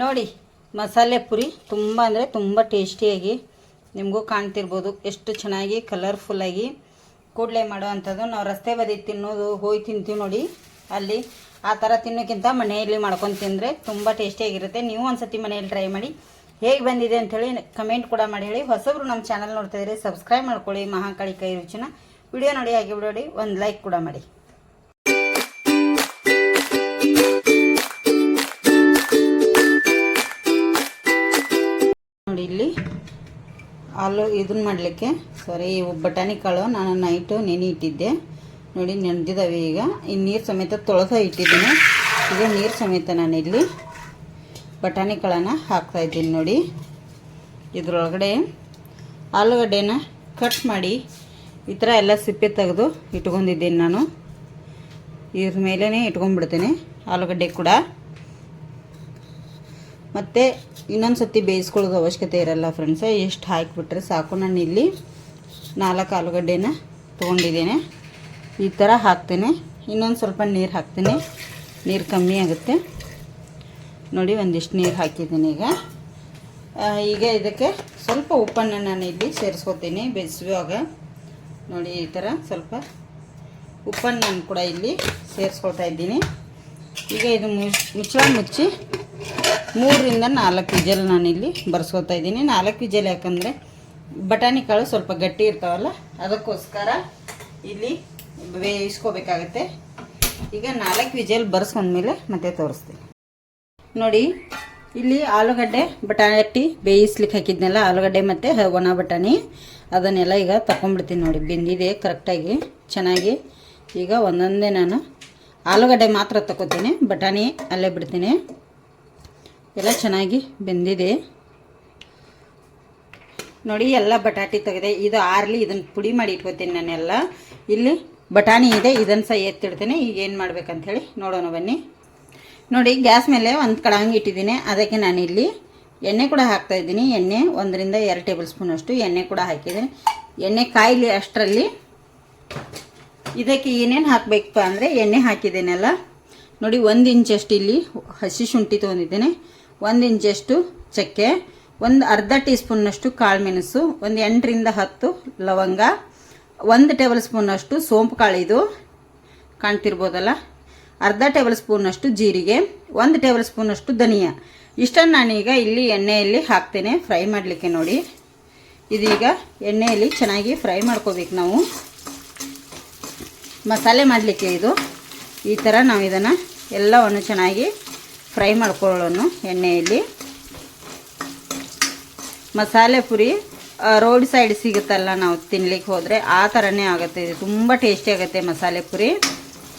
ನೋಡಿ, ಮಸಾಲೆ ಪುರಿ ತುಂಬ ಅಂದರೆ ತುಂಬ ಟೇಸ್ಟಿಯಾಗಿ ನಿಮಗೂ ಕಾಣ್ತಿರ್ಬೋದು. ಎಷ್ಟು ಚೆನ್ನಾಗಿ ಕಲರ್ಫುಲ್ಲಾಗಿ ಕೂಡಲೇ ಮಾಡೋ ಅಂಥದ್ದು ನಾವು ರಸ್ತೆ ಬದಿ ತಿನ್ನೋದು ಹೋಗಿ ತಿಂತೀವಿ ನೋಡಿ. ಅಲ್ಲಿ ಆ ಥರ ತಿನ್ನೋಕ್ಕಿಂತ ಮನೆಯಲ್ಲಿ ಮಾಡ್ಕೊಂಡು ತಿಂದರೆ ತುಂಬ ಟೇಸ್ಟಿಯಾಗಿರುತ್ತೆ. ನೀವು ಒಂದ್ಸತಿ ಮನೆಯಲ್ಲಿ ಟ್ರೈ ಮಾಡಿ ಹೇಗೆ ಬಂದಿದೆ ಅಂಥೇಳಿ ಕಮೆಂಟ್ ಕೂಡ ಮಾಡಿ ಹೇಳಿ. ಹೊಸಬ್ರು ನಮ್ಮ ಚಾನಲ್ ನೋಡ್ತಾ ಇದ್ರೆ ಸಬ್ಸ್ಕ್ರೈಬ್ ಮಾಡ್ಕೊಳ್ಳಿ. ಮಹಾಕಾಳಿ ಕೈ ರುಚಿನ. ವಿಡಿಯೋ ನೋಡಿ, ಹಾಗೆ ಬಿಡೋಡಿ. ಒಂದು ಲೈಕ್ ಕೂಡ ಮಾಡಿ. ನೋಡಿ ಇಲ್ಲಿ ಆಲೂ ಇದನ್ನ ಮಾಡಲಿಕ್ಕೆ. ಸಾರಿ, ಇವು ಬಟಾಣಿ ಕಾಳು, ನಾನು ನೈಟು ನೆನೆ ಇಟ್ಟಿದ್ದೆ. ನೋಡಿ ನೆನೆದಿದ್ದಾವೆ ಈಗ. ಈ ನೀರು ಸಮೇತ ತೊಳೆದ ಇಟ್ಟಿದ್ದೀನಿ. ಈಗ ನೀರು ಸಮೇತ ನಾನು ಇಲ್ಲಿ ಬಟಾಣಿ ಕಾಳನ್ನು ಹಾಕ್ತಾ ಇದ್ದೀನಿ ನೋಡಿ. ಇದರೊಳಗಡೆ ಆಲೂಗಡ್ಡೆನ ಕಟ್ ಮಾಡಿ ಈ ಥರ ಎಲ್ಲ ಸಿಪ್ಪೆ ತೆಗೆದು ಇಟ್ಕೊಂಡಿದ್ದೀನಿ ನಾನು. ಇದ್ರ ಮೇಲೇ ಇಟ್ಕೊಂಡ್ಬಿಡ್ತೀನಿ ಆಲೂಗಡ್ಡೆ ಕೂಡ. ಮತ್ತು ಇನ್ನೊಂದು ಸತಿ ಬೇಯಿಸ್ಕೊಳ್ಳೋದು ಅವಶ್ಯಕತೆ ಇರಲ್ಲ ಫ್ರೆಂಡ್ಸ್ ಎಷ್ಟು ಹಾಕಿಬಿಟ್ರೆ ಸಾಕು. ನಾನು ಇಲ್ಲಿ ನಾಲ್ಕು ಆಲೂಗಡ್ಡೆನ ತೊಗೊಂಡಿದ್ದೇನೆ. ಈ ಥರ ಹಾಕ್ತೇನೆ. ಇನ್ನೊಂದು ಸ್ವಲ್ಪ ನೀರು ಹಾಕ್ತೇನೆ. ನೀರು ಕಮ್ಮಿ ಆಗುತ್ತೆ. ನೋಡಿ, ಒಂದಿಷ್ಟು ನೀರು ಹಾಕಿದ್ದೀನಿ ಈಗ. ಈಗ ಇದಕ್ಕೆ ಸ್ವಲ್ಪ ಉಪ್ಪನ್ನು ನಾನು ಇಲ್ಲಿ ಸೇರಿಸ್ಕೊತೀನಿ ಬೇಯಿಸುವಾಗ. ನೋಡಿ, ಈ ಥರ ಸ್ವಲ್ಪ ಉಪ್ಪನ್ನು ನಾನು ಕೂಡ ಇಲ್ಲಿ ಸೇರಿಸ್ಕೊಳ್ತಾ ಇದ್ದೀನಿ. ಈಗ ಇದು ಮುಚ್ ಮುಚ್ಚಳ ಮುಚ್ಚಿ ಮೂರರಿಂದ ನಾಲ್ಕು ವಿಜಲ್ ನಾನಿಲ್ಲಿ ಬರ್ಸ್ಕೊತಾ ಇದ್ದೀನಿ. ನಾಲ್ಕು ವಿಜಲ್ ಯಾಕಂದರೆ ಬಟಾಣಿ ಕಾಳು ಸ್ವಲ್ಪ ಗಟ್ಟಿ ಇರ್ತಾವಲ್ಲ, ಅದಕ್ಕೋಸ್ಕರ ಇಲ್ಲಿ ಬೇಯಿಸ್ಕೋಬೇಕಾಗತ್ತೆ. ಈಗ ನಾಲ್ಕು ವಿಜಲ್ ಬರ್ಸ್ಕೊಂಡ್ಮೇಲೆ ಮತ್ತೆ ತೋರಿಸ್ತೀನಿ. ನೋಡಿ, ಇಲ್ಲಿ ಆಲೂಗಡ್ಡೆ ಬಟಾಣಿ ಬೇಯಿಸ್ಲಿಕ್ಕೆ ಹಾಕಿದ್ನಲ್ಲ, ಆಲೂಗಡ್ಡೆ ಮತ್ತು ಒಣ ಬಟಾಣಿ. ಅದನ್ನೆಲ್ಲ ಈಗ ತಗೊಂಡ್ಬಿಡ್ತೀನಿ ನೋಡಿ, ಬೆಂದಿದೆ ಕರೆಕ್ಟಾಗಿ, ಚೆನ್ನಾಗಿ. ಈಗ ಒಂದೊಂದೇ ನಾನು ಆಲೂಗಡ್ಡೆ ಮಾತ್ರ ತಗೋತೀನಿ ಬಟಾಣಿ ಅಲ್ಲೇ ಬಿಡ್ತೀನಿ. ಎಲ್ಲ ಚೆನ್ನಾಗಿ ಬೆಂದಿದೆ. ನೋಡಿ, ಎಲ್ಲ ಬಟಾಟಿ ತೆಗೆದೆ. ಇದು ಆರ್ಲಿ ಇದನ್ನು ಪುಡಿ ಮಾಡಿ ಇಟ್ಕೋತೀನಿ ನಾನೆಲ್ಲ. ಇಲ್ಲಿ ಬಟಾಣಿ ಇದೆ ಇದನ್ನು ಸಹ ಎತ್ತಿಡ್ತೇನೆ. ಈಗ ಏನು ಮಾಡ್ಬೇಕಂತ ಹೇಳಿ ನೋಡೋಣ ಬನ್ನಿ. ನೋಡಿ, ಗ್ಯಾಸ್ ಮೇಲೆ ಒಂದು ಕಡಂಗಿ ಇಟ್ಟಿದ್ದೀನಿ. ಅದಕ್ಕೆ ನಾನು ಇಲ್ಲಿ ಎಣ್ಣೆ ಕೂಡ ಹಾಕ್ತಾ ಇದ್ದೀನಿ. ಎಣ್ಣೆ ಒಂದರಿಂದ ಎರಡು ಟೇಬಲ್ ಸ್ಪೂನ್ ಅಷ್ಟು ಎಣ್ಣೆ ಕೂಡ ಹಾಕಿದ್ದೀನಿ ಎಣ್ಣೆ ಕಾಯಿಲಿ ಅಷ್ಟರಲ್ಲಿ ಇದಕ್ಕೆ ಏನೇನು ಹಾಕಬೇಕಪ್ಪ ಅಂದರೆ ಎಣ್ಣೆ ಹಾಕಿದ್ದೇನೆಲ್ಲ. ನೋಡಿ, ಒಂದು ಇಂಚಷ್ಟು ಇಲ್ಲಿ ಹಸಿ ಶುಂಠಿ ತೊಗೊಂಡಿದ್ದೇನೆ. ಒಂದು ಇಂಚಷ್ಟು ಚಕ್ಕೆ, ಒಂದು ಅರ್ಧ ಟೀ ಸ್ಪೂನ್ನಷ್ಟು ಕಾಳು ಮೆಣಸು ಒಂದು ಎಂಟರಿಂದ ಹತ್ತು ಲವಂಗ, ಒಂದು ಟೇಬಲ್ ಸ್ಪೂನಷ್ಟು ಸೋಂಪು ಕಾಳು ಇದು. ಕಾಣ್ತಿರ್ಬೋದಲ್ಲ? ಅರ್ಧ ಟೇಬಲ್ ಸ್ಪೂನಷ್ಟು ಜೀರಿಗೆ, ಒಂದು ಟೇಬಲ್ ಸ್ಪೂನಷ್ಟು ಧನಿಯಾ. ಇಷ್ಟನ್ನು ನಾನೀಗ ಇಲ್ಲಿ ಎಣ್ಣೆಯಲ್ಲಿ ಹಾಕ್ತೇನೆ, ಫ್ರೈ ಮಾಡಲಿಕ್ಕೆ ನೋಡಿ. ಇದೀಗ ಎಣ್ಣೆಯಲ್ಲಿ ಚೆನ್ನಾಗಿ ಫ್ರೈ ಮಾಡ್ಕೋಬೇಕು ನಾವು. ಮಸಾಲೆ ಮಾಡಲಿಕ್ಕೆ ಇದು. ಈ ಥರ ನಾವು ಇದನ್ನು ಎಲ್ಲವನ್ನು ಚೆನ್ನಾಗಿ ಫ್ರೈ ಮಾಡ್ಕೊಳ್ಳೋಣ ಎಣ್ಣೆಯಲ್ಲಿ. ಮಸಾಲೆ ಪುರಿ ರೋಡ್ ಸೈಡ್ ಸಿಗುತ್ತಲ್ಲ ನಾವು ತಿನ್ಲಿಕ್ಕೆ ಹೋದರೆ ಆ ಥರನೇ ಆಗುತ್ತೆ. ಇದು ತುಂಬ ಟೇಸ್ಟಿ ಆಗುತ್ತೆ ಮಸಾಲೆ ಪುರಿ.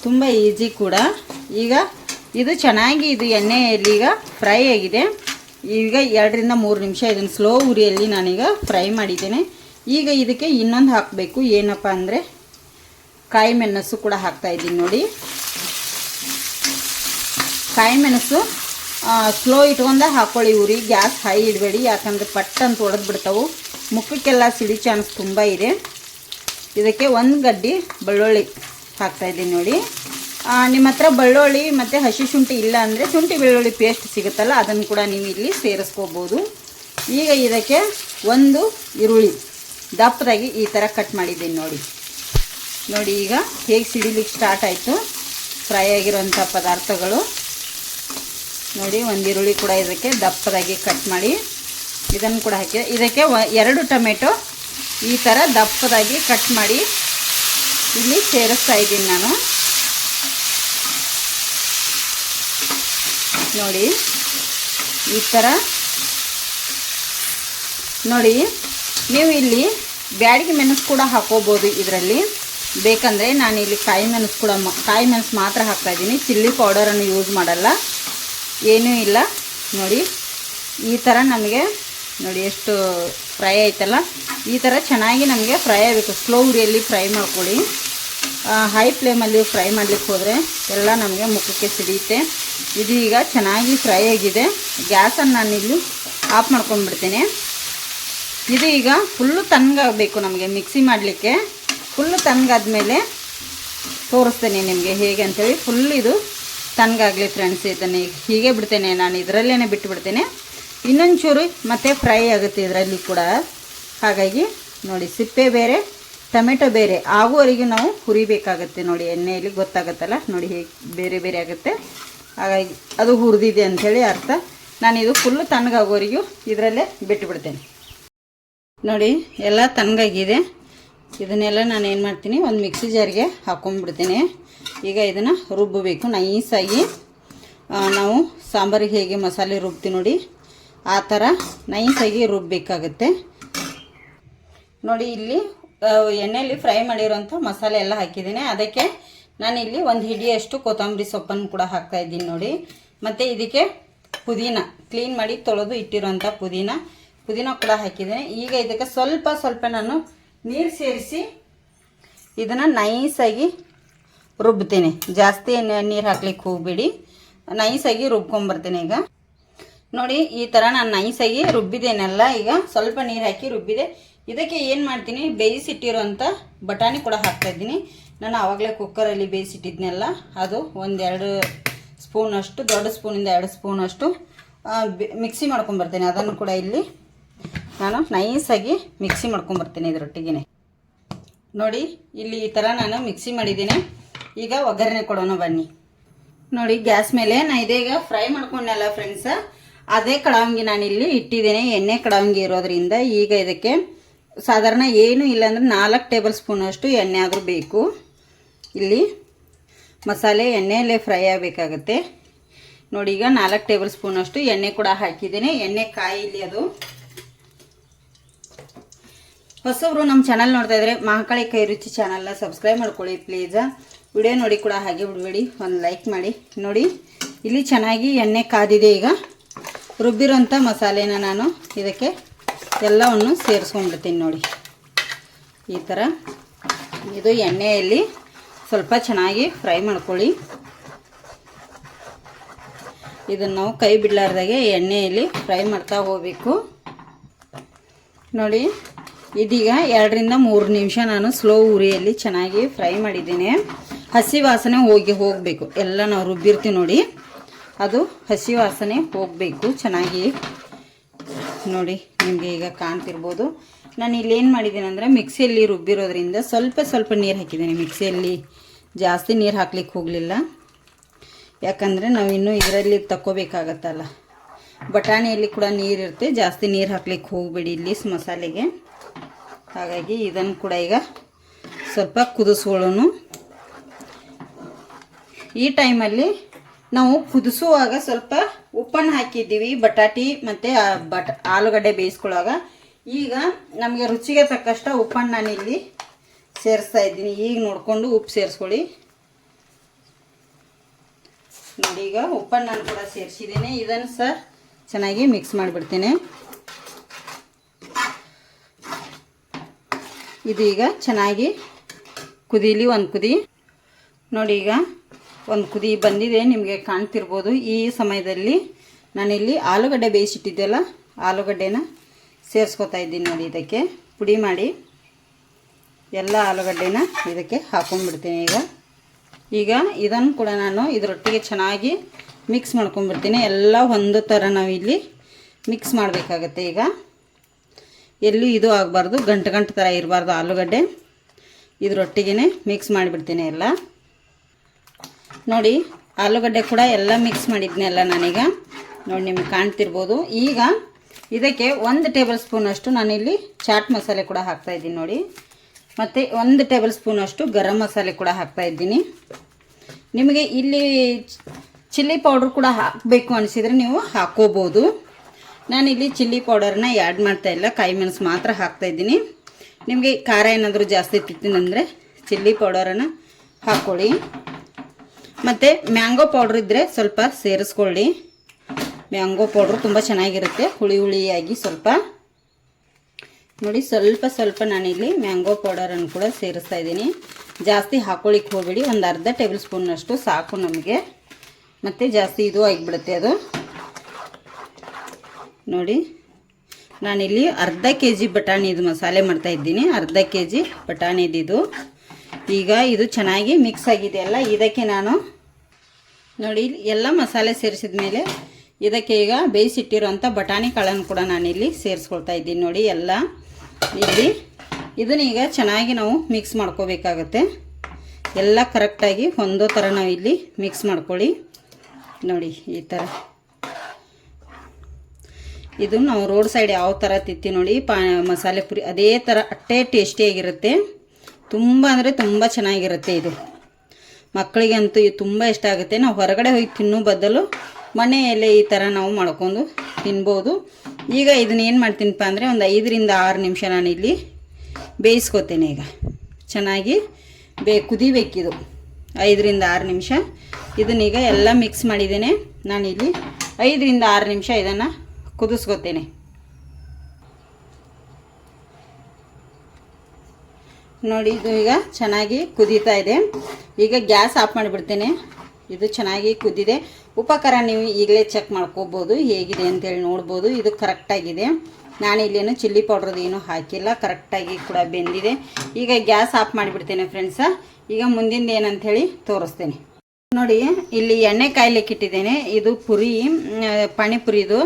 ತುಂಬ ಈಸಿ ಕೂಡ. ಈಗ ಇದು ಚೆನ್ನಾಗಿ ಇದು ಎಣ್ಣೆಯಲ್ಲಿ ಈಗ ಫ್ರೈ ಆಗಿದೆ. ಈಗ ಎರಡರಿಂದ ಮೂರು ನಿಮಿಷ ಇದನ್ನು ಸ್ಲೋ ಉರಿಯಲ್ಲಿ ನಾನೀಗ ಫ್ರೈ ಮಾಡಿದ್ದೇನೆ. ಈಗ ಇದಕ್ಕೆ ಇನ್ನೊಂದು ಹಾಕಬೇಕು. ಏನಪ್ಪ ಅಂದರೆ ಕಾಯಿ ಮೆಣಸು ಕೂಡ ಹಾಕ್ತಾಯಿದ್ದೀನಿ ನೋಡಿ. ಕಾಯಿ ಮೆಣಸು ಸ್ಲೋ ಇಟ್ಕೊಂಡೆ ಹಾಕ್ಕೊಳ್ಳಿ ಉರಿ ಗ್ಯಾಸ್ ಹೈ ಇಡಬೇಡಿ, ಯಾಕಂದರೆ ಪಟ್ ಅಂತ ಒಡೆದು ಬಿಡ್ತಾವು. ಮುಖಕ್ಕೆಲ್ಲ ಸಿಡಿ ಚಾನ್ಸ್ ತುಂಬ ಇದೆ. ಇದಕ್ಕೆ ಒಂದು ಗಡ್ಡಿ ಬೆಳ್ಳುಳ್ಳಿ ಹಾಕ್ತಾ ಇದ್ದೀನಿ ನೋಡಿ. ನಿಮ್ಮ ಹತ್ರ ಬೆಳ್ಳುಳ್ಳಿ ಮತ್ತು ಹಸಿ ಶುಂಠಿ ಇಲ್ಲ ಅಂದರೆ ಶುಂಠಿ ಬೆಳ್ಳುಳ್ಳಿ ಪೇಸ್ಟ್ ಸಿಗುತ್ತಲ್ಲ, ಅದನ್ನು ಕೂಡ ನೀವು ಇಲ್ಲಿ ಸೇರಿಸ್ಕೋಬೋದು. ಈಗ ಇದಕ್ಕೆ ಒಂದು ಈರುಳ್ಳಿ ದಪ್ಪದಾಗಿ ಈ ಥರ ಕಟ್ ಮಾಡಿದ್ದೀನಿ ನೋಡಿ. ನೋಡಿ ಈಗ ಹೇಗೆ ಸಿಡಿಲಿಕ್ಕೆ ಸ್ಟಾರ್ಟ್ ಆಯಿತು. ಫ್ರೈ ಆಗಿರುವಂಥ ಪದಾರ್ಥಗಳು. ನೋಡಿ, ಒಂದು ಈರುಳ್ಳಿ ಕೂಡ ಇದಕ್ಕೆ ದಪ್ಪದಾಗಿ ಕಟ್ ಮಾಡಿ ಇದನ್ನು ಕೂಡ ಹಾಕಿ. ಇದಕ್ಕೆ ಎರಡು ಟೊಮೆಟೊ ಈ ಥರ ದಪ್ಪದಾಗಿ ಕಟ್ ಮಾಡಿ ಇಲ್ಲಿ ಸೇರಿಸ್ತಾ ಇದ್ದೀನಿ ನಾನು. ನೋಡಿ, ಈ ಥರ ನೋಡಿ, ನೀವು ಇಲ್ಲಿ ಬ್ಯಾಡಿಗೆ ಮೆಣಸು ಕೂಡ ಹಾಕೋಬೋದು ಇದರಲ್ಲಿ. ಬೇಕಂದರೆ ನಾನು ಇಲ್ಲಿ ಕಾಯಿ ಮೆಣಸು ಕೂಡ ಕಾಯಿ ಮೆಣಸು ಮಾತ್ರ ಹಾಕ್ತಾಯಿದ್ದೀನಿ ಚಿಲ್ಲಿ ಪೌಡರನ್ನು ಯೂಸ್ ಮಾಡಲ್ಲ. ಏನೂ ಇಲ್ಲ. ನೋಡಿ, ಈ ಥರ ನಮಗೆ, ನೋಡಿ ಎಷ್ಟು ಫ್ರೈ ಆಯ್ತಲ್ಲ, ಈ ಥರ ಚೆನ್ನಾಗಿ ನಮಗೆ ಫ್ರೈ ಆಗಬೇಕು. ಸ್ಲೋ ಉರಿಯಲ್ಲಿ ಫ್ರೈ ಮಾಡ್ಕೊಳ್ಳಿ. ಹೈ ಫ್ಲೇಮಲ್ಲಿ ಫ್ರೈ ಮಾಡ್ಲಿಕ್ಕೆ ಹೋದರೆ ಎಲ್ಲ ನಮಗೆ ಮುಖಕ್ಕೆ ಸಿಡಿಯುತ್ತೆ. ಇದು ಈಗ ಚೆನ್ನಾಗಿ ಫ್ರೈ ಆಗಿದೆ. ಗ್ಯಾಸನ್ನು ನಾನು ಇಲ್ಲಿ ಆಫ್ ಮಾಡ್ಕೊಂಡ್ಬಿಡ್ತೀನಿ. ಇದು ಈಗ ಫುಲ್ಲು ತಣ್ಣಗಾಗಬೇಕು ನಮಗೆ ಮಿಕ್ಸಿ ಮಾಡಲಿಕ್ಕೆ. ಫುಲ್ಲು ತಣ್ಣಗಾದ್ಮೇಲೆ ತೋರಿಸ್ತೇನೆ ನಿಮಗೆ ಹೇಗೆ ಅಂತೇಳಿ. ಫುಲ್ ಇದು ತಣ್ಣಗಾಗಲಿ ಫ್ರೆಂಡ್ಸ್ ಇದನ್ನು ಹೀಗೆ ಬಿಡ್ತೇನೆ ನಾನು ಇದರಲ್ಲೇ ಬಿಟ್ಟು ಬಿಡ್ತೇನೆ ಇನ್ನೊಂದು ಚೂರು ಮತ್ತೆ ಫ್ರೈ ಆಗುತ್ತೆ ಇದರಲ್ಲಿ ಕೂಡ. ಹಾಗಾಗಿ ನೋಡಿ ಸಿಪ್ಪೆ ಬೇರೆ, ಟೊಮೆಟೊ ಬೇರೆ, ಆಗುವವರೆಗೆ ನಾವು ಹುರಿಬೇಕಾಗತ್ತೆ ನೋಡಿ, ಎಣ್ಣೆಯಲ್ಲಿ ಗೊತ್ತಾಗುತ್ತಲ್ಲ? ನೋಡಿ ಹೇಗೆ ಬೇರೆ ಬೇರೆ ಆಗುತ್ತೆ. ಹಾಗಾಗಿ ಅದು ಹುರಿದಿದೆ ಅಂಥೇಳಿ ಅರ್ಥ. ನಾನು ಇದು ಫುಲ್ಲು ತಣ್ಣಗಾಗೋವರೆಗೂ ಇದರಲ್ಲೇ ಬಿಟ್ಟುಬಿಡ್ತೇನೆ ನೋಡಿ, ಎಲ್ಲ ತಣ್ಣಗಾಗಿದೆ ಇದನ್ನೆಲ್ಲ ನಾನು ಏನು ಮಾಡ್ತೀನಿ, ಒಂದು ಮಿಕ್ಸಿ ಜಾರಿಗೆ ಹಾಕೊಂಡ್ಬಿಡ್ತೀನಿ ಈಗ ಇದನ್ನು ರುಬ್ಬಬೇಕು ನೈಸಾಗಿ. ನಾವು ಸಾಂಬಾರಿಗೆ ಹೇಗೆ ಮಸಾಲೆ ರುಬ್ತೀವಿ ನೋಡಿ. ಆ ಥರ ನೈಸಾಗಿ ರುಬ್ಬಬೇಕಾಗುತ್ತೆ ನೋಡಿ ಇಲ್ಲಿ ಎಣ್ಣೆಯಲ್ಲಿ ಫ್ರೈ ಮಾಡಿರೋಂಥ ಮಸಾಲೆ ಎಲ್ಲ ಹಾಕಿದ್ದೀನಿ. ಅದಕ್ಕೆ ನಾನು ಇಲ್ಲಿ ಒಂದು ಹಿಡಿಯಷ್ಟು ಕೊತ್ತಂಬರಿ ಸೊಪ್ಪನ್ನು ಕೂಡ ಹಾಕ್ತಾ ಇದ್ದೀನಿ ನೋಡಿ. ಮತ್ತು ಇದಕ್ಕೆ ಪುದೀನ ಕ್ಲೀನ್ ಮಾಡಿ ತೊಳೆದು ಇಟ್ಟಿರೋಂಥ ಪುದೀನ. ಪುದೀನ ಕೂಡ ಹಾಕಿದ್ದೀನಿ. ಈಗ ಇದಕ್ಕೆ ಸ್ವಲ್ಪ ಸ್ವಲ್ಪ ನಾನು ನೀರು ಸೇರಿಸಿ ಇದನ್ನು ನೈಸಾಗಿ ರುಬ್ತೀನಿ. ಜಾಸ್ತಿ ನೀರು ಹಾಕ್ಲಿಕ್ಕೆ ಹೋಗ್ಬೇಡಿ. ನೈಸಾಗಿ ರುಬ್ಕೊಂಬರ್ತೀನಿ ಈಗ. ನೋಡಿ, ಈ ಥರ ನಾನು ನೈಸಾಗಿ ರುಬ್ಬಿದ್ದೇನೆಲ್ಲ ಈಗ ಸ್ವಲ್ಪ ನೀರು ಹಾಕಿ ರುಬ್ಬಿದೆ. ಇದಕ್ಕೆ ಏನು ಮಾಡ್ತೀನಿ ಬೇಯಿಸಿಟ್ಟಿರೋಂಥ ಬಟಾಣಿ ಕೂಡ ಹಾಕ್ತಾಯಿದ್ದೀನಿ ನಾನು ಆವಾಗಲೇ ಕುಕ್ಕರಲ್ಲಿ ಬೇಯಿಸಿಟ್ಟಿದ್ನೆಲ್ಲ, ಅದು ಒಂದೆರಡು ಸ್ಪೂನಷ್ಟು ದೊಡ್ಡ ಸ್ಪೂನಿಂದ ಎರಡು ಸ್ಪೂನಷ್ಟು ಮಿಕ್ಸಿ ಮಾಡ್ಕೊಂಬರ್ತೀನಿ. ಅದನ್ನು ಕೂಡ ಇಲ್ಲಿ ನಾನು ನೈಸಾಗಿ ಮಿಕ್ಸಿ ಮಾಡ್ಕೊಂಬರ್ತೀನಿ ಇದರೊಟ್ಟಿಗೆ ನೋಡಿ, ಇಲ್ಲಿ ಈ ಥರ ನಾನು ಮಿಕ್ಸಿ ಮಾಡಿದ್ದೀನಿ. ಈಗ ಒಗ್ಗರಣೆ ಕೊಡೋಣ ಬನ್ನಿ. ನೋಡಿ, ಗ್ಯಾಸ್ ಮೇಲೆ ನಾ ಇದೀಗ ಫ್ರೈ ಮಾಡ್ಕೊಂಡಲ್ಲ ಫ್ರೆಂಡ್ಸ್ ಅದೇ ಕಡಾವಂಗಿ ನಾನಿಲ್ಲಿ ಇಟ್ಟಿದ್ದೇನೆ. ಎಣ್ಣೆ ಕಡಾವಂಗಿ ಇರೋದ್ರಿಂದ ಈಗ ಇದಕ್ಕೆ ಸಾಧಾರಣ ಏನು ಇಲ್ಲ ಅಂದ್ರೆ ನಾಲ್ಕು ಟೇಬಲ್ ಸ್ಪೂನಷ್ಟು ಎಣ್ಣೆ ಆದರೂ ಬೇಕು. ಇಲ್ಲಿ ಮಸಾಲೆ ಎಣ್ಣೆಯಲ್ಲೇ ಫ್ರೈ ಆಗಬೇಕಾಗತ್ತೆ. ನೋಡಿ, ಈಗ ನಾಲ್ಕು ಟೇಬಲ್ ಸ್ಪೂನಷ್ಟು ಎಣ್ಣೆ ಕೂಡ ಹಾಕಿದ್ದೀನಿ. ಎಣ್ಣೆ ಕಾಯಿಲಿ ಅದು. ಹೊಸಬ್ರು ನಮ್ಮ ಚಾನಲ್ ನೋಡ್ತಾ ಇದ್ರೆ ಮಹಾಕಾಳಿ ಕೈ ರುಚಿ ಚಾನಲ್ನ ಸಬ್ಸ್ಕ್ರೈಬ್ ಮಾಡ್ಕೊಳ್ಳಿ ಪ್ಲೀಸ್ ವಿಡಿಯೋ ನೋಡಿ ಕೂಡ ಹಾಗೆ ಬಿಡಬೇಡಿ. ಒಂದು ಲೈಕ್ ಮಾಡಿ. ನೋಡಿ, ಇಲ್ಲಿ ಚೆನ್ನಾಗಿ ಎಣ್ಣೆ ಕಾದಿದೆ ಈಗ. ರುಬ್ಬಿರೋಂಥ ಮಸಾಲೆನ ನಾನು ಇದಕ್ಕೆ ಎಲ್ಲವನ್ನು ಸೇರಿಸ್ಕೊಂಡ್ಬಿಡ್ತೀನಿ ನೋಡಿ. ಈ ಥರ ಇದು ಎಣ್ಣೆಯಲ್ಲಿ ಸ್ವಲ್ಪ ಚೆನ್ನಾಗಿ ಫ್ರೈ ಮಾಡ್ಕೊಳ್ಳಿ. ಇದನ್ನು ನಾವು ಕೈ ಬಿಡಲಾರ್ದಾಗೆ ಎಣ್ಣೆಯಲ್ಲಿ ಫ್ರೈ ಮಾಡ್ತಾ ಹೋಗಬೇಕು. ನೋಡಿ, ಇದೀಗ ಎರಡರಿಂದ ಮೂರು ನಿಮಿಷ ನಾನು ಸ್ಲೋ ಉರಿಯಲ್ಲಿ ಚೆನ್ನಾಗಿ ಫ್ರೈ ಮಾಡಿದ್ದೀನಿ. ಹಸಿ ವಾಸನೆ ಹೋಗಿ ಹೋಗಬೇಕು. ಎಲ್ಲ ನಾವು ರುಬ್ಬಿರ್ತೀವಿ ನೋಡಿ. ಅದು ಹಸಿ ವಾಸನೆ ಹೋಗಬೇಕು. ಚೆನ್ನಾಗಿ ನೋಡಿ ನಿಮಗೆ ಈಗ ಕಾಣ್ತಿರ್ಬೋದು. ನಾನು ಇಲ್ಲೇನು ಮಾಡಿದ್ದೀನಿ ಅಂದರೆ ಮಿಕ್ಸಿಯಲ್ಲಿ ರುಬ್ಬಿರೋದ್ರಿಂದ ಸ್ವಲ್ಪ ಸ್ವಲ್ಪ ನೀರು ಹಾಕಿದ್ದೀನಿ. ಮಿಕ್ಸಿಯಲ್ಲಿ ಜಾಸ್ತಿ ನೀರು ಹಾಕ್ಲಿಕ್ಕೆ ಹೋಗಲಿಲ್ಲ. ಯಾಕಂದರೆ ನಾವು ಇನ್ನೂ ಇದರಲ್ಲಿ ತಕ್ಕೋಬೇಕಾಗತ್ತಲ್ಲ. ಬಟಾಣಿಯಲ್ಲಿ ಕೂಡ ನೀರಿರುತ್ತೆ ಜಾಸ್ತಿ ನೀರು ಹಾಕ್ಲಿಕ್ಕೆ ಹೋಗಬೇಡಿ ಇಲ್ಲಿ ಮಸಾಲೆಗೆ. ಹಾಗಾಗಿ ಇದನ್ನು ಕೂಡ ಈಗ ಸ್ವಲ್ಪ ಕುದಿಸ್ಕೊಳ್ಳೋಣ ಈ ಟೈಮಲ್ಲಿ ನಾವು ಕುದಿಸುವಾಗ ಸ್ವಲ್ಪ ಉಪ್ಪನ್ನು ಹಾಕಿದ್ದೀವಿ, ಬಟಾಟಿ ಮತ್ತು ಬಟ, ಆಲೂಗಡ್ಡೆ ಬೇಯಿಸ್ಕೊಳ್ಳುವಾಗ. ಈಗ ನಮಗೆ ರುಚಿಗೆ ತಕ್ಕಷ್ಟು ಉಪ್ಪನ್ನು ನಾನು ಇಲ್ಲಿ ಸೇರಿಸ್ತಾ ಇದ್ದೀನಿ. ಈಗ ನೋಡಿಕೊಂಡು ಉಪ್ಪು ಸೇರಿಸ್ಕೊಳ್ಳಿ. ನೋಡಿ, ಈಗ ಉಪ್ಪನ್ನು ನಾನು ಕೂಡ ಸೇರಿಸಿದ್ದೀನಿ. ಇದನ್ನು ಸರ್ ಚೆನ್ನಾಗಿ ಮಿಕ್ಸ್ ಮಾಡಿಬಿಡ್ತೀನಿ. ಇದೀಗ ಚೆನ್ನಾಗಿ ಕುದೀಲಿ, ಒಂದು ಕುದಿ. ನೋಡಿ, ಈಗ ಒಂದು ಕುದಿ ಬಂದಿದೆ, ನಿಮಗೆ ಕಾಣ್ತಿರ್ಬೋದು. ಈ ಸಮಯದಲ್ಲಿ ನಾನಿಲ್ಲಿ ಆಲೂಗಡ್ಡೆ ಬೇಯಿಸಿಟ್ಟಿದ್ದೆಲ್ಲ, ಆಲೂಗಡ್ಡೆನ ಸೇರಿಸ್ಕೊತಾ ಇದ್ದೀನಿ ನೋಡಿ ಇದಕ್ಕೆ. ಪುಡಿ ಮಾಡಿ ಎಲ್ಲ ಆಲೂಗಡ್ಡೆನ ಇದಕ್ಕೆ ಹಾಕೊಂಡ್ಬಿಡ್ತೀನಿ ಈಗ. ಈಗ ಇದನ್ನು ಕೂಡ ನಾನು ಇದರೊಟ್ಟಿಗೆ ಚೆನ್ನಾಗಿ ಮಿಕ್ಸ್ ಮಾಡ್ಕೊಂಡ್ಬಿಡ್ತೀನಿ. ಎಲ್ಲ ಒಂದು ಥರ ನಾವಿಲ್ಲಿ ಮಿಕ್ಸ್ ಮಾಡಬೇಕಾಗತ್ತೆ ಈಗ. ಎಲ್ಲೂ ಇದು ಆಗಬಾರ್ದು, ಗಂಟು ಗಂಟು ಥರ ಇರಬಾರ್ದು ಆಲೂಗಡ್ಡೆ. ಇದರೊಟ್ಟಿಗೆ ಮಿಕ್ಸ್ ಮಾಡಿಬಿಡ್ತೀನಿ ಎಲ್ಲ. ನೋಡಿ, ಆಲೂಗಡ್ಡೆ ಕೂಡ ಎಲ್ಲ ಮಿಕ್ಸ್ ಮಾಡಿದ್ನೆಲ್ಲ ನಾನೀಗ. ನೋಡಿ, ನಿಮ್ಗೆ ಕಾಣ್ತಿರ್ಬೋದು. ಈಗ ಇದಕ್ಕೆ ಒಂದು ಟೇಬಲ್ ಸ್ಪೂನಷ್ಟು ನಾನಿಲ್ಲಿ ಚಾಟ್ ಮಸಾಲೆ ಕೂಡ ಹಾಕ್ತಾ ಇದ್ದೀನಿ ನೋಡಿ. ಮತ್ತು ಒಂದು ಟೇಬಲ್ ಸ್ಪೂನಷ್ಟು ಗರಂ ಮಸಾಲೆ ಕೂಡ ಹಾಕ್ತಾ ಇದ್ದೀನಿ. ನಿಮಗೆ ಇಲ್ಲಿ ಚಿಲ್ಲಿ ಪೌಡ್ರ್ ಕೂಡ ಹಾಕಬೇಕು ಅನಿಸಿದರೆ ನೀವು ಹಾಕೋಬೋದು. ನಾನಿಲ್ಲಿ ಚಿಲ್ಲಿ ಪೌಡರ್ನ ಆ್ಯಡ್ ಮಾಡ್ತಾ ಇಲ್ಲ ಕಾಯಿ ಮೆಣಸು ಮಾತ್ರ ಹಾಕ್ತಾ ಇದ್ದೀನಿ. ನಿಮಗೆ ಖಾರ ಏನಾದರೂ ಜಾಸ್ತಿ ತಿಂತೀನಂದರೆ ಚಿಲ್ಲಿ ಪೌಡರನ್ನು ಹಾಕ್ಕೊಳ್ಳಿ. ಮತ್ತು ಮ್ಯಾಂಗೋ ಪೌಡ್ರ್ ಇದ್ದರೆ ಸ್ವಲ್ಪ ಸೇರಿಸ್ಕೊಳ್ಳಿ. ಮ್ಯಾಂಗೋ ಪೌಡ್ರು ತುಂಬ ಚೆನ್ನಾಗಿರುತ್ತೆ, ಹುಳಿ ಹುಳಿಯಾಗಿ ಸ್ವಲ್ಪ. ನೋಡಿ, ಸ್ವಲ್ಪ ಸ್ವಲ್ಪ ನಾನಿಲ್ಲಿ ಮ್ಯಾಂಗೋ ಪೌಡರನ್ನು ಕೂಡ ಸೇರಿಸ್ತಾ ಇದ್ದೀನಿ. ಜಾಸ್ತಿ ಹಾಕೊಳ್ಳಿಕ್ಕೆ ಹೋಗಬೇಡಿ, ಒಂದು ಅರ್ಧ ಟೇಬಲ್ ಸ್ಪೂನಷ್ಟು ಸಾಕು ನಮಗೆ. ಮತ್ತು ಜಾಸ್ತಿ ಇದು ಆಗಿಬಿಡುತ್ತೆ ಅದು. ನೋಡಿ, ನಾನಿಲ್ಲಿ ಅರ್ಧ ಕೆ ಜಿ ಬಟಾಣಿದು ಮಸಾಲೆ ಮಾಡ್ತಾ ಇದ್ದೀನಿ, ಅರ್ಧ ಕೆ ಜಿ ಬಟಾಣಿದಿದು. ಈಗ ಇದು ಚೆನ್ನಾಗಿ ಮಿಕ್ಸ್ ಆಗಿದೆ ಅಲ್ಲ? ಇದಕ್ಕೆ ನಾನು ನೋಡಿ ಇಲ್ಲಿ ಎಲ್ಲ ಮಸಾಲೆ ಸೇರಿಸಿದ ಮೇಲೆ ಇದಕ್ಕೆ ಈಗ ಬೇಯಿಸಿಟ್ಟಿರೋಂಥ ಬಟಾಣಿ ಕಾಳನ್ನು ಕೂಡ ನಾನಿಲ್ಲಿ ಸೇರಿಸ್ಕೊಳ್ತಾ ಇದ್ದೀನಿ ನೋಡಿ ಎಲ್ಲ. ಇಲ್ಲಿ ಇದನ್ನ ಈಗ ಚೆನ್ನಾಗಿ ನಾವು ಮಿಕ್ಸ್ ಮಾಡ್ಕೋಬೇಕಾಗತ್ತೆ. ಎಲ್ಲ ಕರೆಕ್ಟಾಗಿ ಒಂದೋ ಥರ ನಾವು ಇಲ್ಲಿ ಮಿಕ್ಸ್ ಮಾಡ್ಕೊಳ್ಳಿ. ನೋಡಿ, ಈ ಥರ. ಇದು ನಾವು ರೋಡ್ ಸೈಡ್ ಯಾವ ಥರ ತಿತ್ತಿ ನೋಡಿ, ಪಾ ಮಸಾಲೆ ಪುರಿ, ಅದೇ ಥರ ಅಟ್ಟೆ ಟೇಸ್ಟಿಯಾಗಿರುತ್ತೆ ತುಂಬ ಅಂದರೆ ತುಂಬ ಚೆನ್ನಾಗಿರುತ್ತೆ ಇದು. ಮಕ್ಕಳಿಗಂತೂ ಇದು ತುಂಬ ಇಷ್ಟ ಆಗುತ್ತೆ. ನಾವು ಹೊರಗಡೆ ಹೋಗಿ ತಿನ್ನೋ ಬದಲು ಮನೆಯಲ್ಲೇ ಈ ಥರ ನಾವು ಮಾಡ್ಕೊಂಡು ತಿನ್ಬೋದು. ಈಗ ಇದನ್ನ ಏನು ಮಾಡ್ತೀನಪ್ಪ ಅಂದರೆ ಒಂದು ಐದರಿಂದ ಆರು ನಿಮಿಷ ನಾನು ಇಲ್ಲಿ ಬೇಯಿಸ್ಕೊತೇನೆ ಈಗ. ಚೆನ್ನಾಗಿ ಬೇ ಕುದಿಬೇಕಿದು. ಐದರಿಂದ ಆರು ನಿಮಿಷ ಇದನ್ನೀಗ ಎಲ್ಲ ಮಿಕ್ಸ್ ಮಾಡಿದ್ದೇನೆ. ನಾನಿಲ್ಲಿ ಐದರಿಂದ ಆರು ನಿಮಿಷ ಇದನ್ನು ಕುದಿಸ್ಕೊತೇನೆ. ನೋಡಿ, ಇದು ಈಗ ಚೆನ್ನಾಗಿ ಕುದೀತಾ ಇದೆ. ಈಗ ಗ್ಯಾಸ್ ಆಫ್ ಮಾಡಿಬಿಡ್ತೇನೆ. ಇದು ಚೆನ್ನಾಗಿ ಕುದ್ದಿದೆ ಉಪಕಾರ ನೀವು ಈಗಲೇ ಚೆಕ್ ಮಾಡ್ಕೋಬೋದು, ಹೇಗಿದೆ ಅಂತೇಳಿ ನೋಡ್ಬೋದು. ಇದು ಕರೆಕ್ಟಾಗಿದೆ ನಾನು ಇಲ್ಲೇನು ಚಿಲ್ಲಿ ಪೌಡ್ರದ್ದು ಏನೂ ಹಾಕಿಲ್ಲ. ಕರೆಕ್ಟಾಗಿ ಕೂಡ ಬೆಂದಿದೆ. ಈಗ ಗ್ಯಾಸ್ ಆಫ್ ಮಾಡಿಬಿಡ್ತೇನೆ ಫ್ರೆಂಡ್ಸ ಈಗ ಮುಂದಿಂದ ಏನಂಥೇಳಿ ತೋರಿಸ್ತೇನೆ. ನೋಡಿ, ಇಲ್ಲಿ ಎಣ್ಣೆ ಕಾಯ್ಲಿಕ್ಕೆ ಇಟ್ಟಿದ್ದೇನೆ ಇದು ಪುರಿ ಪಾನಿಪುರಿದು.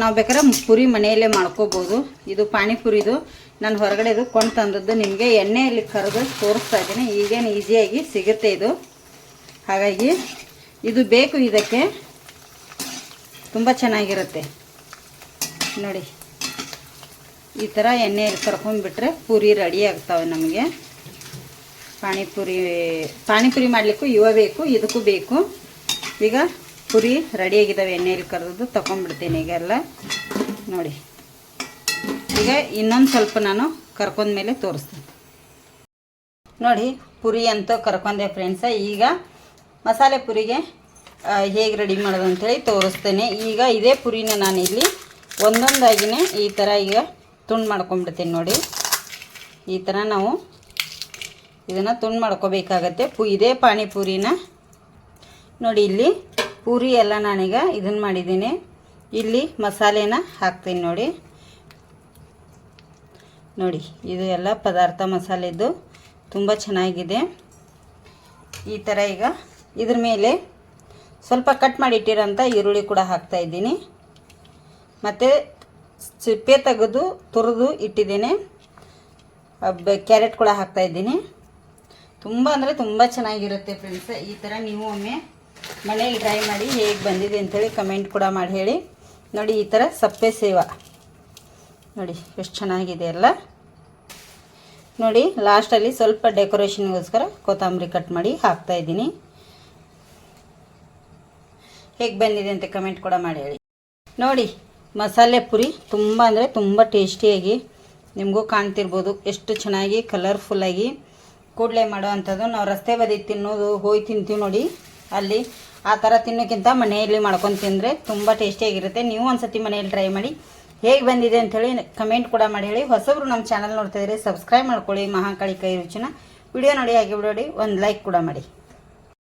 ನಾವು ಬೇಕಾದ್ರೆ ಪುರಿ ಮನೆಯಲ್ಲೇ ಮಾಡ್ಕೋಬೋದು. ಇದು ಪಾನಿಪುರಿದು. ನಾನು ಹೊರಗಡೆದು ಕೊಂಡು ತಂದದ್ದು ನಿಮಗೆ ಎಣ್ಣೆಯಲ್ಲಿ ಕರೆದು ತೋರಿಸ್ತಾ ಇದ್ದೀನಿ. ಈಗೇನು ಈಸಿಯಾಗಿ ಸಿಗುತ್ತೆ ಇದು. ಹಾಗಾಗಿ ಇದು ಬೇಕು ಇದಕ್ಕೆ. ತುಂಬ ಚೆನ್ನಾಗಿರುತ್ತೆ. ನೋಡಿ. ಈ ಥರ ಎಣ್ಣೆಯಲ್ಲಿ ಕರ್ಕೊಂಡ್ಬಿಟ್ರೆ ಪೂರಿ ರೆಡಿ ಆಗ್ತವೆ ನಮಗೆ. ಪಾನಿಪುರಿ ಪಾನಿಪುರಿ ಮಾಡಲಿಕ್ಕೂ ಇವ ಬೇಕು, ಇದಕ್ಕೂ ಬೇಕು. ಈಗ ಪುರಿ ರೆಡಿಯಾಗಿದ್ದಾವೆ ಎಣ್ಣೆಯಲ್ಲಿ ಕರೆದು ತಗೊಂಡ್ಬಿಡ್ತೀನಿ ಈಗೆಲ್ಲ. ನೋಡಿ. ಈಗ ಇನ್ನೊಂದು ಸ್ವಲ್ಪ ನಾನು ಕರ್ಕೊಂಡ್ಮೇಲೆ ತೋರಿಸ್ತೀನಿ. ನೋಡಿ, ಪುರಿ ಅಂತ ಕರ್ಕೊಂಡೆ ಫ್ರೆಂಡ್ಸ ಈಗ ಮಸಾಲೆ ಪುರಿಗೆ ಹೇಗೆ ರೆಡಿ ಮಾಡೋದು ಅಂತೇಳಿ ತೋರಿಸ್ತೇನೆ. ಈಗ ಇದೇ ಪುರಿನ ನಾನು ಇಲ್ಲಿ ಒಂದೊಂದಾಗಿನೇ ಈ ಥರ ಈಗ ತುಂಡು ಮಾಡ್ಕೊಂಡ್ಬಿಡ್ತೀನಿ ನೋಡಿ. ಈ ಥರ ನಾವು ಇದನ್ನು ತುಂಡು ಮಾಡ್ಕೋಬೇಕಾಗತ್ತೆ. ಪು, ಇದೇ ಪಾನಿಪುರಿನ ನೋಡಿ, ಇಲ್ಲಿ ಪೂರಿ ಎಲ್ಲ ನಾನೀಗ ಇದನ್ನು ಮಾಡಿದ್ದೀನಿ. ಇಲ್ಲಿ ಮಸಾಲೆನ ಹಾಕ್ತೀನಿ ನೋಡಿ. ನೋಡಿ, ಇದು ಎಲ್ಲ ಪದಾರ್ಥ ಮಸಾಲೆದು. ತುಂಬ ಚೆನ್ನಾಗಿದೆ. ಈ ಥರ ಈಗ ಇದ್ರ ಮೇಲೆ ಸ್ವಲ್ಪ ಕಟ್ ಮಾಡಿ ಇಟ್ಟಿರೋಂಥ ಈರುಳ್ಳಿ ಕೂಡ ಹಾಕ್ತಾ ಇದ್ದೀನಿ. ಮತ್ತು ಸಿಪ್ಪೆ ತೆಗೆದು, ತುರಿದು ಇಟ್ಟಿದ್ದೇನೆ. ಕ್ಯಾರೆಟ್ ಕೂಡ ಹಾಕ್ತಾ ಇದ್ದೀನಿ. ತುಂಬ ಅಂದರೆ ತುಂಬ ಚೆನ್ನಾಗಿರುತ್ತೆ ಫ್ರೆಂಡ್ಸ್ ಈ ಥರ ನೀವು ಒಮ್ಮೆ ಮನೇಲಿ ಟ್ರೈ ಮಾಡಿ ಹೇಗೆ ಬಂದಿದೆ ಅಂಥೇಳಿ ಕಮೆಂಟ್ ಕೂಡ ಮಾಡಿ ಹೇಳಿ. ನೋಡಿ, ಈ ಥರ ಸಪ್ಪೆ ಸೇವ. ನೋಡಿ, ಎಷ್ಟು ಚೆನ್ನಾಗಿದೆ ಅಲ್ಲ ನೋಡಿ ಲಾಸ್ಟಲ್ಲಿ ಸ್ವಲ್ಪ ಡೆಕೋರೇಷನ್ಗೋಸ್ಕರ ಕೊತ್ತಂಬರಿ ಕಟ್ ಮಾಡಿ ಹಾಕ್ತಾ ಇದ್ದೀನಿ. ಹೇಗೆ ಬಂದಿದೆ ಅಂತ ಕಮೆಂಟ್ ಕೂಡ ಮಾಡಿ ಹೇಳಿ. ನೋಡಿ, ಮಸಾಲೆ ಪುರಿ ತುಂಬ ಅಂದರೆ ತುಂಬ ಟೇಸ್ಟಿಯಾಗಿ ನಿಮಗೂ ಕಾಣ್ತಿರ್ಬೋದು. ಎಷ್ಟು ಚೆನ್ನಾಗಿ ಕಲರ್ಫುಲ್ಲಾಗಿ ಕೂಡಲೇ ಮಾಡೋ ಅಂಥದ್ದು. ನಾವು ರಸ್ತೆ ಬದಿ ತಿನ್ನೋದು ಹೋಗಿ ತಿಂತೀವಿ ನೋಡಿ, ಅಲ್ಲಿ ಆ ಥರ ತಿನ್ನೋಕ್ಕಿಂತ ಮನೆಯಲ್ಲಿ ಮಾಡ್ಕೊಂಡು ತಿಂದರೆ ತುಂಬ ಟೇಸ್ಟಿಯಾಗಿರುತ್ತೆ ನೀವು ಒಂದು ಸತಿ ಮನೆಯಲ್ಲಿ ಟ್ರೈ ಮಾಡಿ ಹೇಗೆ ಬಂದಿದೆ ಅಂಥೇಳಿ ಕಮೆಂಟ್ ಕೂಡ ಮಾಡಿ ಹೇಳಿ. ಹೊಸಬ್ರು ನಮ್ಮ ಚಾನಲ್ ನೋಡ್ತಾ ಇದ್ರೆ ಸಬ್ಸ್ಕ್ರೈಬ್ ಮಾಡ್ಕೊಳ್ಳಿ. ಮಹಾಕಾಳಿ ಕೈ ರುಚಿನ. ವಿಡಿಯೋ ನೋಡಿ, ಹಾಗೆ ಬಿಡೋಡಿ. ಒಂದು ಲೈಕ್ ಕೂಡ ಮಾಡಿ.